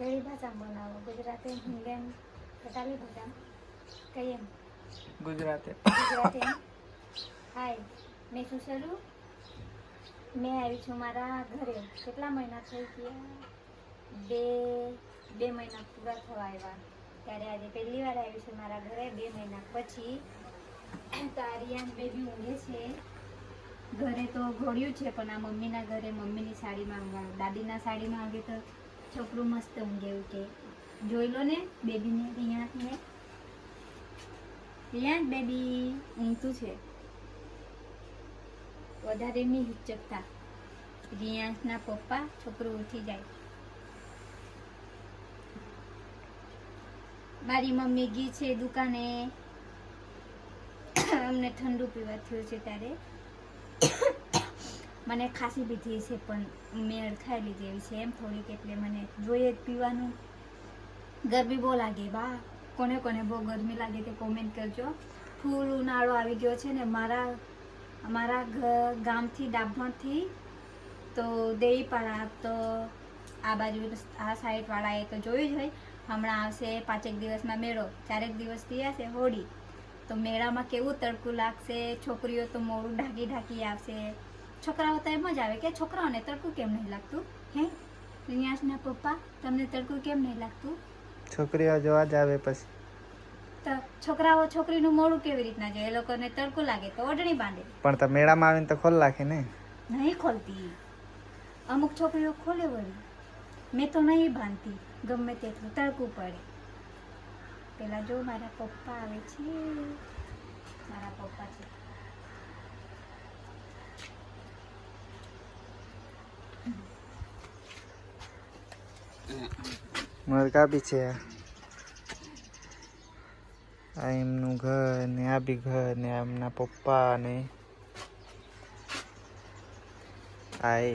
કઈ ભાષા બનાવો ગુજરાતી હિન્દી એમ કટાલી ભાષા કઈ એમ? ગુજરાતી. ગુજરાતી હાય મેં શું શરૂ? મેં આવી છું મારા ઘરે. કેટલા મહિના થઈ ગયા? બે બે મહિના પૂરા થવા આવ્યા. ત્યારે આજે પહેલી વાર આવી છું મારા ઘરે બે મહિના પછી. તારી બેબી ઊંઘે છે. ઘરે તો ઘોડ્યું છે પણ આ મમ્મીના ઘરે મમ્મીની સાડીમાં દાદીના સાડીમાં આવી તો છોકરું મસ્ત ઊંઘે એવું કે, જોઈ લો ને, બેબીને રિયાને રિયાન બેબી ઊંઘતું છે. વધારે નહીં હિચકતા. રિયાંશના પપ્પા, છોકરો ઉઠી જાય. મારી મમ્મી ગઈ છે દુકાને. અમને ઠંડુ પીવા થયું છે ત્યારે. મને ખાંસી બી છે, પણ મેળ ખાઈ લીધી એવી છે. એમ થોડીક એટલે મને જોઈએ જ પીવાનું. ગરમી બહુ લાગે બા. કોને કોને બહુ ગરમી લાગે તે કોમેન્ટ કરજો. ફૂલ ઉનાળો આવી ગયો છે ને, મારા અમારા ગામથી, ડાભણથી, તો દેવીપાડા, તો આ બાજુ, આ સાઈડવાળાએ તો જોયું જ હોય. હમણાં આવશે પાંચેક દિવસમાં મેળો. ચારેક દિવસથી આવશે હોળી. તો મેળામાં કેવું તડકું લાગશે? છોકરીઓ તો મોડું ઢાંકી ઢાંકી આવશે. છોકરાઓ તો એમ જ આવે કે છોકરાઓને તડકું કેમ નહીં લાગતું? હે? રિયાસના પપ્પા તમને તડકું કેમ નહીં લાગતું? છોકરીઓ જોવા જ આવે પછી. તો છોકરાઓ છોકરીનું મોડું કેવી રીતના જોઈએ? એ લોકોને તડકું લાગે તો ઓઢણી બાંધે. પણ તો મેળામાં આવીને તો ખોલ રાખે ને. નહીં ખોલતી. અમુક છોકરીઓ ખોલે વળી. મેં તો નહીં બાંધતી. ગમે તેટલું તડકું પડે. પેલા જો મારા પપ્પા આવે છે. મારા પપ્પા છે. મરઘા બી છે. આ એમનું ઘર ને આ બી ઘર ને એમના પપ્પા ને આ એ.